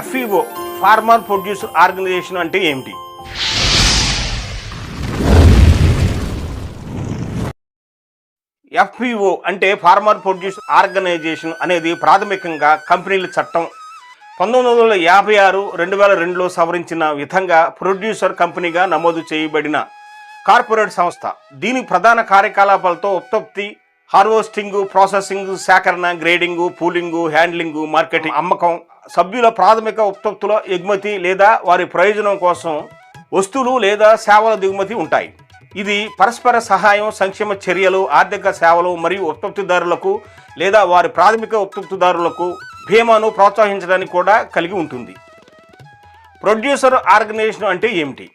FEO farmer producer organisation అంటే ఏమిటి? FPO అంటే ఫార్మర్ ప్రొడ్యూస్ ఆర్గనైజేషన్ అనేది ప్రాథమికంగా కంపెనీల చట్టం. పంతొమ్మిది వందల యాభై ఆరు రెండు వేల రెండులో సవరించిన విధంగా ప్రొడ్యూసర్ కంపెనీగా నమోదు చేయబడిన కార్పొరేట్ సంస్థ. దీని ప్రధాన కార్యకలాపాలతో ఉత్పత్తి హార్వెస్టింగ్ ప్రాసెసింగ్ సేకరణ గ్రేడింగ్ పూలింగ్ హ్యాండ్లింగ్ మార్కెటింగ్ అమ్మకం సభ్యుల ప్రాథమిక ఉత్పత్తుల ఎగుమతి లేదా వారి ప్రయోజనం కోసం వస్తువులు లేదా సేవల దిగుమతి ఉంటాయి. ఇది పరస్పర సహాయం సంక్షేమ చర్యలు ఆర్థిక సేవలు మరియు ఉత్పత్తిదారులకు లేదా వారి ప్రాథమిక ఉత్పత్తిదారులకు భీమాను ప్రోత్సహించడానికి కూడా కలిగి ఉంటుంది. ప్రొడ్యూసర్ ఆర్గనైజేషన్ అంటే ఏమిటి?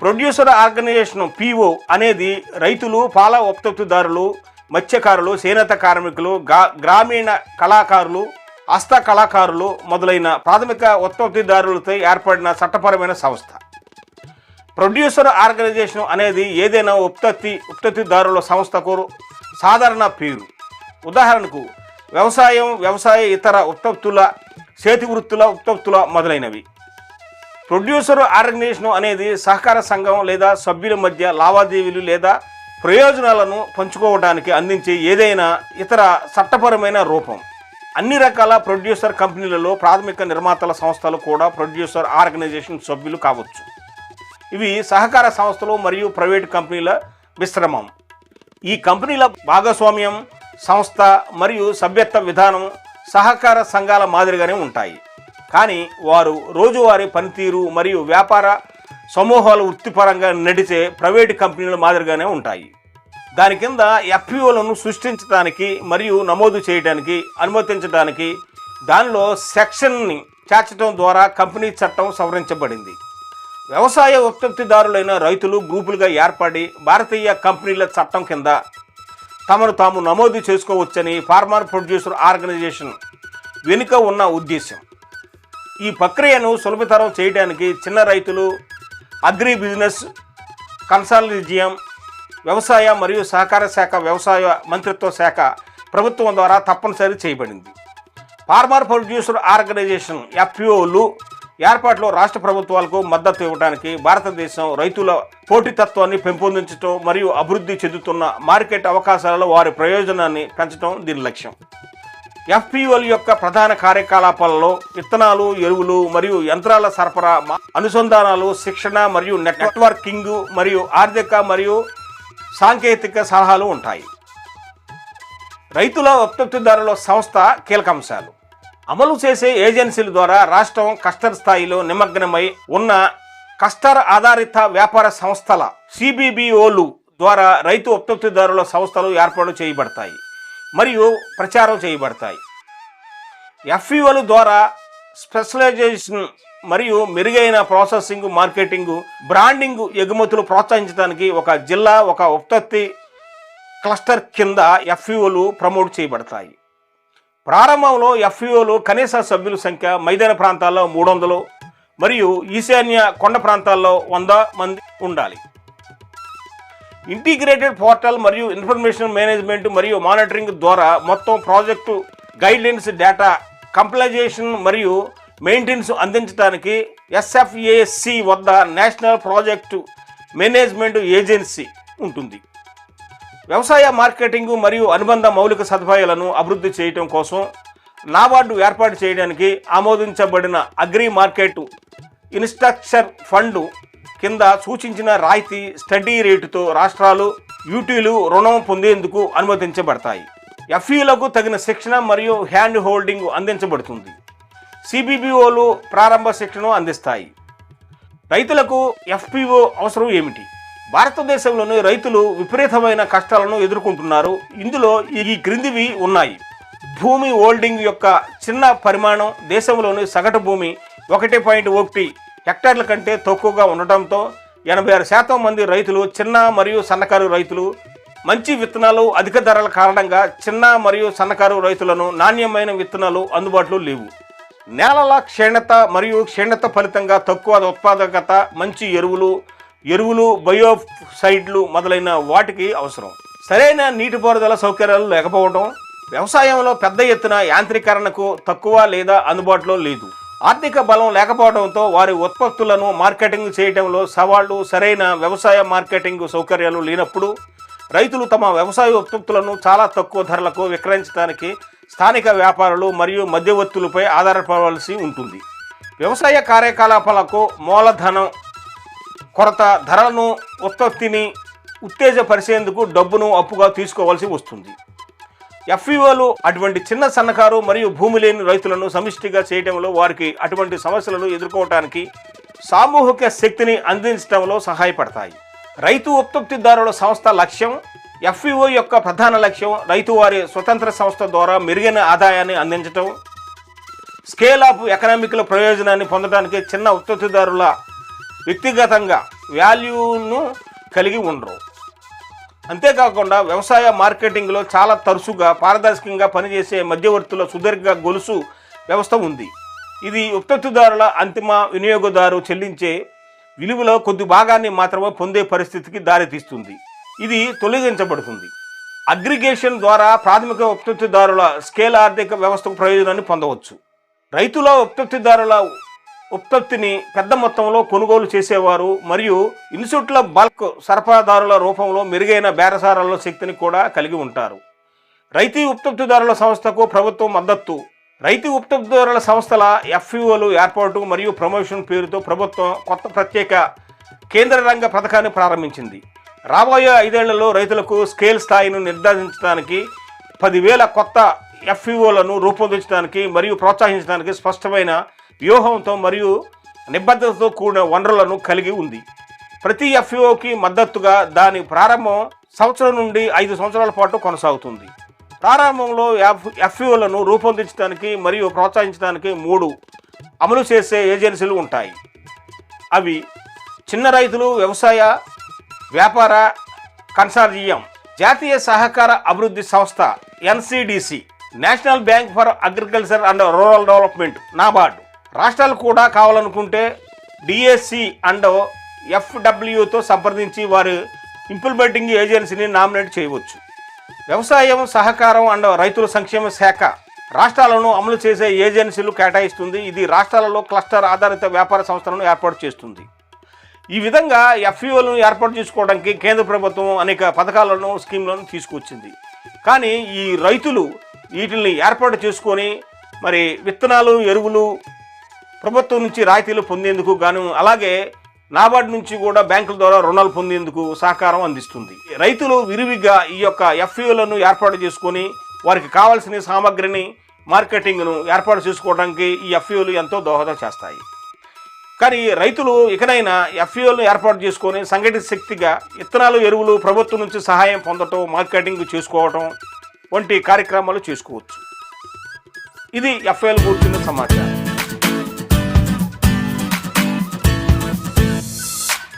ప్రొడ్యూసర్ ఆర్గనైజేషన్ పిఓ అనేది రైతులు పాల ఉత్పత్తిదారులు మత్స్యకారులు చేనేత కార్మికులు గా- గ్రామీణ కళాకారులు హస్త కళాకారులు మొదలైన ప్రాథమిక ఉత్పత్తిదారులతో ఏర్పడిన చట్టపరమైన సంస్థ. ప్రొడ్యూసర్ ఆర్గనైజేషన్ అనేది ఏదైనా ఉత్పత్తి ఉత్పత్తిదారుల సంస్థకు సాధారణ పేరు. ఉదాహరణకు వ్యవసాయం వ్యవసాయ ఇతర ఉత్పత్తుల చేతి వృత్తుల ఉత్పత్తుల మొదలైనవి. ప్రొడ్యూసర్ ఆర్గనైజేషన్ అనేది సహకార సంఘం లేదా సభ్యుల మధ్య లావాదేవీలు లేదా ప్రయోజనాలను పంచుకోవడానికి అందించే ఏదైనా ఇతర చట్టపరమైన రూపం. అన్ని రకాల ప్రొడ్యూసర్ కంపెనీలలో ప్రాథమిక నిర్మాతల సంస్థలు కూడా ప్రొడ్యూసర్ ఆర్గనైజేషన్ సభ్యులు కావచ్చు. ఇవి సహకార సంస్థలు మరియు ప్రైవేటు కంపెనీల మిశ్రమం. ఈ కంపెనీల భాగస్వామ్యం సంస్థ మరియు సభ్యత్వ విధానం సహకార సంఘాల మాదిరిగానే ఉంటాయి. కానీ వారు రోజువారీ పనితీరు మరియు వ్యాపార సమూహాలు వృత్తిపరంగా నడిచే ప్రైవేటు కంపెనీల మాదిరిగానే ఉంటాయి. దాని కింద ఎఫ్పిఓలను సృష్టించడానికి మరియు నమోదు చేయడానికి అనుమతించడానికి దానిలో సెక్షన్ని చేర్చడం ద్వారా కంపెనీ చట్టం సవరించబడింది. వ్యవసాయ ఉత్పత్తిదారులైన రైతులు గ్రూపులుగా ఏర్పడి భారతీయ కంపెనీల చట్టం కింద తమను తాము నమోదు చేసుకోవచ్చని ఫార్మర్ ప్రొడ్యూసర్ ఆర్గనైజేషన్ వెనుక ఉన్న ఉద్దేశం. ఈ ప్రక్రియను సులభతరం చేయడానికి చిన్న రైతులు అగ్రి బిజినెస్ కన్సాలిజియం వ్యవసాయ మరియు సహకార శాఖ వ్యవసాయ మంత్రిత్వ శాఖ ప్రభుత్వం ద్వారా తప్పనిసరి చేయబడింది. ఫార్మర్ ప్రొడ్యూసర్ ఆర్గనైజేషన్ ఎఫ్పిఓలు ఏర్పాట్లో రాష్ట్ర ప్రభుత్వాలకు మద్దతు ఇవ్వడానికి భారతదేశం రైతుల పోటీతత్వాన్ని పెంపొందించడం మరియు అభివృద్ధి చెందుతున్న మార్కెట్ అవకాశాలలో వారి ప్రయోజనాన్ని పెంచడం దీని లక్ష్యం. ఎఫ్పిఓల యొక్క ప్రధాన కార్యకలాపాలలో విత్తనాలు ఎరువులు మరియు యంత్రాల సరఫరా అనుసంధానాలు శిక్షణ మరియు నెట్వర్కింగ్ మరియు ఆర్థిక మరియు సాంకేతిక సలహాలు ఉంటాయి. రైతుల ఉత్పత్తిదారుల సంస్థ కీలక అంశాలు అమలు చేసే ఏజెన్సీల ద్వారా రాష్ట్రం కస్టర్ స్థాయిలో నిమగ్నమై ఉన్న కస్టర్ ఆధారిత వ్యాపార సంస్థల సిబిబిఓలు ద్వారా రైతు ఉత్పత్తిదారుల సంస్థలు ఏర్పాటు చేయబడతాయి మరియు ప్రచారం చేయబడతాయి. ఎఫ్ఈఓల ద్వారా స్పెషలైజేషన్ మరియు మెరుగైన ప్రాసెసింగ్ మార్కెటింగ్ బ్రాండింగ్ ఎగుమతులు ప్రోత్సహించడానికి ఒక జిల్లా ఒక ఉత్పత్తి క్లస్టర్ కింద ఎఫ్ఈఓలు ప్రమోట్ చేయబడతాయి. ప్రారంభంలో ఎఫ్ఈఓలు కనీస సభ్యుల సంఖ్య మైదాన ప్రాంతాల్లో మూడు వందలు మరియు ఈశాన్య కొండ ప్రాంతాల్లో వంద మంది ఉండాలి. ఇంటిగ్రేటెడ్ పోర్టల్ మరియు ఇన్ఫర్మేషన్ మేనేజ్మెంట్ మరియు మానిటరింగ్ ద్వారా మొత్తం ప్రాజెక్టు గైడ్లైన్స్ డేటా కంప్లైజేషన్ మరియు మెయింటెనెన్స్ అందించడానికి ఎస్ఎఫ్ఏసి వద్ద నేషనల్ ప్రాజెక్టు మేనేజ్మెంట్ ఏజెన్సీ ఉంటుంది. వ్యవసాయ మార్కెటింగ్ మరియు అనుబంధ మౌలిక సదుపాయాలను అభివృద్ధి చేయడం కోసం నాబార్డు ఏర్పాటు చేయడానికి ఆమోదించబడిన అగ్రి మార్కెట్ ఇన్స్ట్రక్చర్ ఫండ్ కింద సూచించిన రాయితీ స్టడీ రేటుతో రాష్ట్రాలు యూటీలు రుణం పొందేందుకు అనుమతించబడతాయి. ఎఫ్ఈలకు తగిన శిక్షణ మరియు హ్యాండ్ హోల్డింగ్ అందించబడుతుంది. సిబిబిఓలు ప్రారంభ శిక్షణను అందిస్తాయి. రైతులకు ఎఫ్పిఓ అవసరం ఏమిటి? భారతదేశంలోని రైతులు విపరీతమైన కష్టాలను ఎదుర్కొంటున్నారు. ఇందులో ఈ క్రిందివి ఉన్నాయి. భూమి హోల్డింగ్ యొక్క చిన్న పరిమాణం దేశంలోని సగటు భూమి ఒకటి పాయింట్ ఒకటి హెక్టార్ల కంటే తక్కువగా ఉండటంతో ఎనభై ఆరు శాతం మంది రైతులు చిన్న మరియు సన్నకారు రైతులు మంచి విత్తనాలు అధిక ధరల కారణంగా చిన్న మరియు సన్నకారు రైతులను నాణ్యమైన విత్తనాలు అందుబాటులో లేవు. నేలల క్షీణత మరియు క్షీణత ఫలితంగా తక్కువ ఉత్పాదకత మంచి ఎరువులు ఎరువులు బయోసైడ్లు మొదలైన వాటికి అవసరం. సరైన నీటిపారుదల సౌకర్యాలు లేకపోవడం వ్యవసాయంలో పెద్ద ఎత్తున యాంత్రీకరణకు తక్కువ లేదా అందుబాటులో లేదు. ఆర్థిక బలం లేకపోవడంతో వారి ఉత్పత్తులను మార్కెటింగ్ చేయడంలో సవాళ్ళు సరైన వ్యవసాయ మార్కెటింగ్ సౌకర్యాలు లేనప్పుడు రైతులు తమ వ్యవసాయ ఉత్పత్తులను చాలా తక్కువ ధరలకు విక్రయించడానికి స్థానిక వ్యాపారులు మరియు మధ్యవర్తులపై ఆధారపడవలసి ఉంటుంది. వ్యవసాయ కార్యకలాపాలకు మూలధనం కొరత ధరలను ఉత్పత్తిని ఉత్తేజపరిచేందుకు డబ్బును అప్పుగా తీసుకోవాల్సి వస్తుంది. ఎఫ్ఈఓలు అటువంటి చిన్న సన్నకారు మరియు భూమి లేని రైతులను సమిష్టిగా చేయడంలో వారికి అటువంటి సమస్యలను ఎదుర్కోవటానికి సామూహిక శక్తిని అందించడంలో సహాయపడతాయి. రైతు ఉత్పత్తిదారుల సంస్థ లక్ష్యం ఎఫ్ఈఓ యొక్క ప్రధాన లక్ష్యం రైతు వారి స్వతంత్ర సంస్థ ద్వారా మెరుగైన ఆదాయాన్ని అందించటం స్కేల్ ఆఫ్ ఎకనామిక్ల ప్రయోజనాన్ని పొందడానికి చిన్న ఉత్పత్తిదారుల వ్యక్తిగతంగా వాల్యూను కలిగి ఉండరు. అంతేకాకుండా వ్యవసాయ మార్కెటింగ్లో చాలా తరచుగా పారదర్శకంగా పనిచేసే మధ్యవర్తుల సుదీర్ఘ గొలుసు వ్యవస్థ ఉంది. ఇది ఉత్పత్తిదారుల అంతిమ వినియోగదారు చెల్లించే విలువలో కొద్ది భాగాన్ని మాత్రమే పొందే పరిస్థితికి దారితీస్తుంది. ఇది తొలగించబడుతుంది. అగ్రిగేషన్ ద్వారా ప్రాథమిక ఉత్పత్తిదారుల స్కేల్ ఆర్థిక వ్యవస్థకు ప్రయోజనాన్ని పొందవచ్చు. రైతుల ఉత్పత్తిదారుల ఉత్పత్తిని పెద్ద మొత్తంలో కొనుగోలు చేసేవారు మరియు ఇన్సుట్ల బల్క్ సరఫరాదారుల రూపంలో మెరుగైన బేరసారాల శక్తిని కూడా కలిగి ఉంటారు. రైతు ఉత్పత్తిదారుల సంస్థకు ప్రభుత్వం మద్దతు. రైతు ఉత్పత్తిదారుల సంస్థల ఎఫ్ఈఓలు ఏర్పాటు మరియు ప్రమోషన్ పేరుతో ప్రభుత్వం కొత్త ప్రత్యేక కేంద్ర రంగ పథకాన్ని ప్రారంభించింది. రాబోయే ఐదేళ్ళలో రైతులకు స్కేల్ స్థాయిని నిర్ధారించడానికి పదివేల కొత్త ఎఫ్ఈఓలను రూపొందించడానికి మరియు ప్రోత్సహించడానికి స్పష్టమైన వ్యూహంతో మరియు నిబద్ధతతో కూడిన వనరులను కలిగి ఉంది. ప్రతి ఎఫ్ఈఓకి మద్దతుగా దాని ప్రారంభం సంవత్సరం నుండి ఐదు సంవత్సరాల పాటు కొనసాగుతుంది. ప్రారంభంలో ఎఫ్ ఎఫ్ఈఓలను రూపొందించడానికి మరియు ప్రోత్సహించడానికి మూడు అమలు చేసే ఏజెన్సీలు ఉంటాయి. అవి చిన్న రైతులు వ్యవసాయ వ్యాపార కన్సార్జియం జాతీయ సహకార అభివృద్ధి సంస్థ NCDC national bank for agriculture and rural development NABARD. రాష్ట్రాలు కూడా కావాలనుకుంటే డిఎస్సి అండ్ ఎఫ్డబ్ల్యూతో సంప్రదించి వారి ఇంప్లిమెంటింగ్ ఏజెన్సీని నామినేట్ చేయవచ్చు. వ్యవసాయం సహకారం అండ్ రైతుల సంక్షేమ శాఖ రాష్ట్రాలను అమలు చేసే ఏజెన్సీలు కేటాయిస్తుంది. ఇది రాష్ట్రాలలో క్లస్టర్ ఆధారిత వ్యాపార సంస్థలను ఏర్పాటు చేస్తుంది. ఈ విధంగా ఎఫ్ఈఓలను ఏర్పాటు చేసుకోవడానికి కేంద్ర ప్రభుత్వం అనేక పథకాలను స్కీమ్లను తీసుకొచ్చింది కానీ ఈ రైతులు వీటిని ఏర్పాటు చేసుకొని మరి విత్తనాలు ఎరువులు ప్రభుత్వం నుంచి రాయితీలు పొందేందుకు గాను అలాగే నాబార్డు నుంచి కూడా బ్యాంకుల ద్వారా రుణాలు పొందేందుకు సహకారం అందిస్తుంది. రైతులు విరివిగా ఈ యొక్క ఎఫ్ఈఓలను ఏర్పాటు చేసుకొని వారికి కావాల్సిన సామగ్రిని మార్కెటింగ్ను ఏర్పాటు చేసుకోవడానికి ఈ ఎఫ్ఈఓలు ఎంతో దోహదం చేస్తాయి. కానీ రైతులు ఇకనైనా ఎఫ్ఈఓలను ఏర్పాటు చేసుకొని సంఘటిత శక్తిగా ఇత్తనాలు ఎరువులు ప్రభుత్వం నుంచి సహాయం పొందటం మార్కెటింగ్ చేసుకోవటం వంటి కార్యక్రమాలు చేసుకోవచ్చు. ఇది ఎఫ్ఐఎల్ కూర్చున్న సమాచారం.